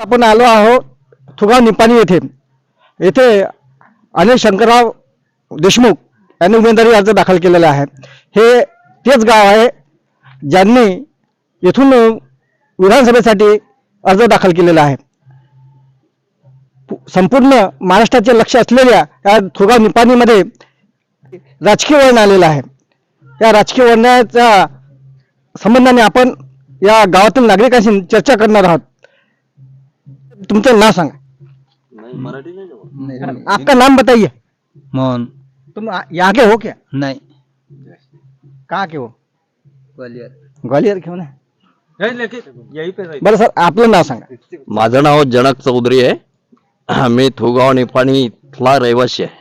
आपण आलो आहोत थुगाव निपाणी येथे. येथे अनिल शंकरराव देशमुख यांनी उमेदवारी अर्ज दाखल केलेला आहे. हे तेच गाव आहे ज्यांनी येथून विधानसभेसाठी अर्ज दाखल केलेला आहे. संपूर्ण महाराष्ट्राचे लक्ष असलेल्या या थुगाव निपाणीमध्ये राजकीय वळण आलेलं आहे. या राजकीय वळणाच्या संबंधाने आपण या गावातील नागरिकांशी चर्चा करणार आहोत. तुमचं नाव सांगा. आपका नाम बताइए. मोहन. तुम आ- यहाँ के हो क्या? नहीं. कहाँ के हो? ग्वालियर. ग्वालियर के हो ना यही पे बरं सर आपलं नाव सांगा. माझं नाव जनक चौधरी आहे. मी थुगाव निपाणी इथला रहिवासी आहे.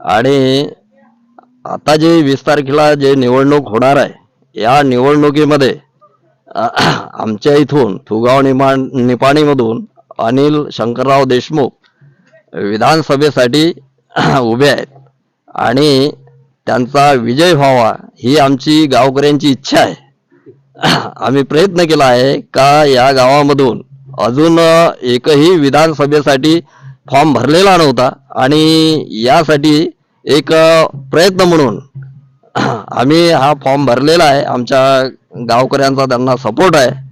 आणि आता जे वीस तारखेला जे निवडणूक होणार आहे या निवडणुकीमध्ये आमच्या इथून थुगाव निमा निपाणीमधून अनिल शंकरराव देशमुख विधानसभेसाठी उभे आहेत. आणि त्यांचा विजय व्हावा ही आमची गावकऱ्यांची इच्छा आहे. आम्ही प्रयत्न केला आहे का या गावामधून अजून एकही विधानसभेसाठी फॉर्म भरलेला नव्हता आणि यासाठी एक प्रयत्न म्हणून आम्ही हा फॉर्म भरलेला आहे आमच्या गावकऱ्यांचा त्यांना सपोर्ट आहे.